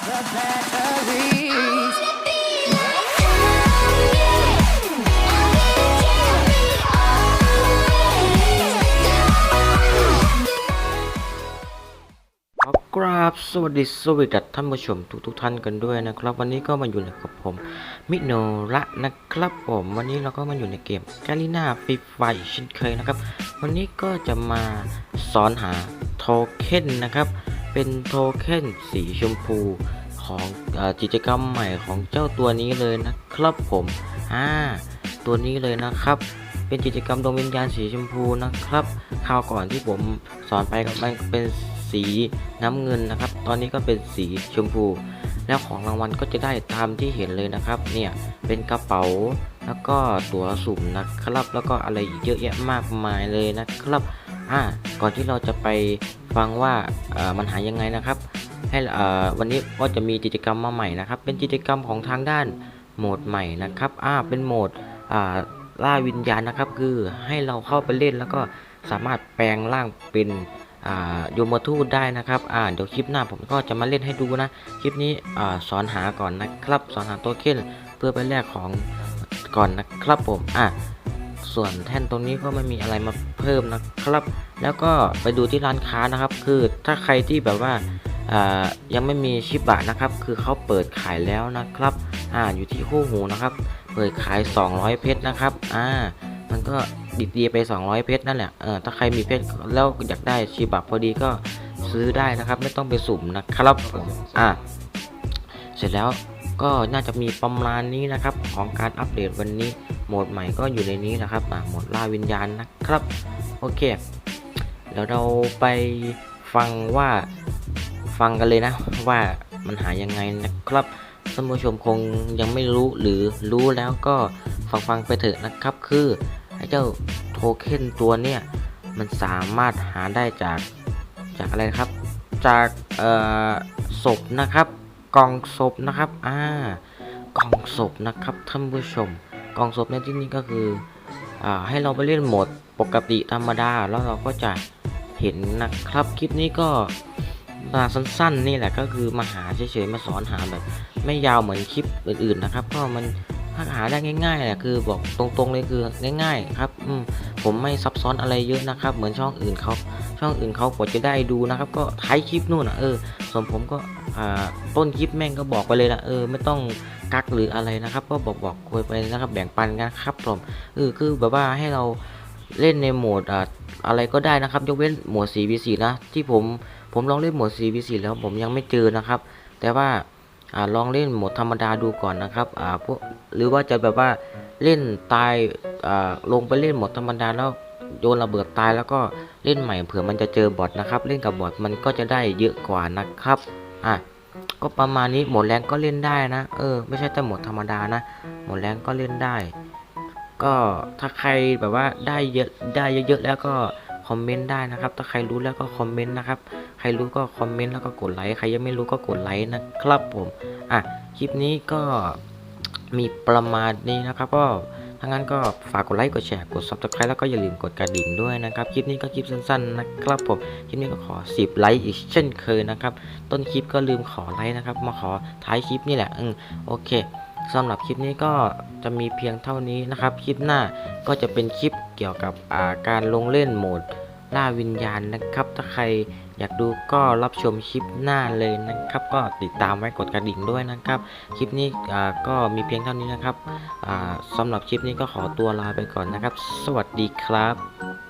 กราบสวัสดีสวัสดีท่านผู้ชมทุกทุกท่านกันด้วยนะครับ วันนี้ก็มาอยู่กับผมมิโนระนะครับผมวันนี้เราก็มาอยู่ในเกมกาลิน่าฟีไฟเช่นเคยนะครับ วันนี้ก็จะมาสอนหาโทเค็นนะครับ เป็นโทเค็นสีชมพูของอกิจกรรมใหม่ของเจ้าตัวนี้เลยนะครับผมอ่าตัวนี้เลยนะครับ เป็นกิจกรรมดวงวิญญาณสีชมพูนะครับคราวก่อนที่ผมสอนไปกับมันเป็นสีน้ำเงินนะครับ ตอนนี้ก็เป็นสีชมพู แล้วของรางวัลก็จะได้ตามที่เห็นเลยนะครับ เนี่ยเป็นกระเป๋าแล้วก็ตั๋วสุ่มนะครับ แล้วก็อะไรเยอะแยะมากมายเลยนะครับ อ่าก่อนที่เราจะไปฟังว่ามันหายังไงนะครับ ให้วันนี้ก็จะมีกิจกรรมมาใหม่นะครับ เป็นกิจกรรมของทางด้านโหมดใหม่นะครับอ่าเป็นโหมดอ่าล่าวิญญาณนะครับ คือให้เราเข้าไปเล่นแล้วก็สามารถแปลงร่างเป็นโยมทูตได้นะครับอ่าเดี๋ยวคลิปหน้าผมก็จะมาเล่นให้ดูนะ คลิปนี้อสอนหาก่อนนะครับ สอนหาตัวเค็นเพื่อไปแลกของก่อนนะครับผมอะ ส่วนแท่นตรงนี้ก็ไม่มีอะไรมาเพิ่มนะครับ แล้วก็ไปดูที่ร้านค้านะครับ คือถ้าใครที่แบบว่ายังไม่มีชิบะนะครับ คือเขาเปิดขายแล้วนะครับอ่าอยู่ที่คู่หูนะครับ เปิดขาย 200 เพชรนะครับอ่ามันก็ดิบดีไป 200 เพชรนั่นแหละเออถ้าใครมีเพชรแล้วอยากได้ชีบับพอดีก็ซื้อได้นะครับ ไม่ต้องไปสุ่มนะครับผมอ่าเสร็จแล้วก็น่าจะมีประมาณนี้นะครับของการอัปเดตวันนี้ โหมดใหม่ก็อยู่ในนี้นะครับอ่าโหมดล่าวิญญาณนะครับ โอเคแล้วเราไปฟังว่าฟังกันเลยนะว่ามันหายังไงนะครับท่านผู้ชมคงยังไม่รู้หรือรู้แล้วก็ฟังฟังๆไปเถอะนะครับ คือไอ้เจ้าโทเค็นตัวเนี้ยมันสามารถหาได้จากจากอะไรครับ จากเอ่อศพนะครับ กล่องศพนะครับ อ่ากล่องศพนะครับท่านผู้ชม กล่องศพในที่นี้ก็คืออ่าให้เราไปเล่นโหมดปกติธรรมดาแล้วเราก็จะเห็นนะครับคลิปนี้ก็มาสั้นๆนี่แหละก็คือมาหาเฉยๆมาสอนหาแบบไม่ยาวเหมือนคลิปอื่นๆนะครับ ก็มันหาได้ง่ายๆแหละคือบอกตรงๆเลยคือง่าย ๆ ครับอืมผมไม่ซับซ้อนอะไรเยอะนะครับ เหมือนช่องอื่นเขา ช่องอื่นเขากว่าจะได้ดูนะครับ ก็ท้ายคลิปนู่นอะเออ ส่วนผมก็ต้นคลิปแม่งก็บอกไปเลยละเออไม่ต้องกักหรืออะไรนะครับ ก็บอกบอกคุยไปนะครับแบ่งปันกันครับผมเออคือแบบว่าให้เราเล่นในโหมดอ่าอะไรก็ได้นะครับ ยกเว้นโหมด 4v4 นะ ที่ผมผมลองเล่นโหมด 4v4 แล้วผมยังไม่เจอนะครับ แต่ว่า อ่าลองเล่นโหมดธรรมดาดูก่อนนะครับอ่าพวกหรือว่าจะแบบว่าเล่นตายอ่าลงไปเล่นโหมดธรรมดาแล้วโยนระเบิดตายแล้วก็เล่นใหม่เผื่อมันจะเจอบอทนะครับ เล่นกับบอทมันก็จะได้เยอะกว่านะครับอะก็ประมาณนี้หมดแรงก็เล่นได้นะ เออ ไม่ใช่แต่หมดธรรมดานะ หมดแรงก็เล่นได้ ก็ถ้าใครแบบว่าได้เยอะได้เยอะๆแล้วก็ คอมเมนต์ได้นะครับ ถ้าใครรู้แล้วก็คอมเมนต์นะครับ ใครรู้ก็คอมเมนต์แล้วก็กดไลค์ ใครยังไม่รู้ก็กดไลค์นะครับผม อะ คลิปนี้ก็มีประมาณนี้นะครับ ก็ถ้างั้นก็ฝากกดไลค์ กดแชร์ กด subscribe แล้วก็อย่าลืมกดกระดิ่งด้วยนะครับ คลิปนี้ก็คลิปสั้นๆนะครับผม คลิปนี้ก็ขอ 10 ไลค์อีกเช่นเคยนะครับ ต้นคลิปก็ลืมขอไลค์นะครับ มาขอท้ายคลิปนี่แหละ อืมโอเคสำหรับคลิปนี้ก็จะมีเพียงเท่านี้นะครับ คลิปหน้าก็จะเป็นคลิปเกี่ยวกับาการลงเล่นโหมด ล่าวิญญาณนะครับ ถ้าใครอยากดูก็รับชมคลิปหน้าเลยนะครับ ก็ติดตามไว้กดกระดิ่งด้วยนะครับ คลิปนี้ก็มีเพียงเท่านี้นะครับสำหรับคลิปนี้ก็ขอตัวลาไปก่อนนะครับ สวัสดีครับ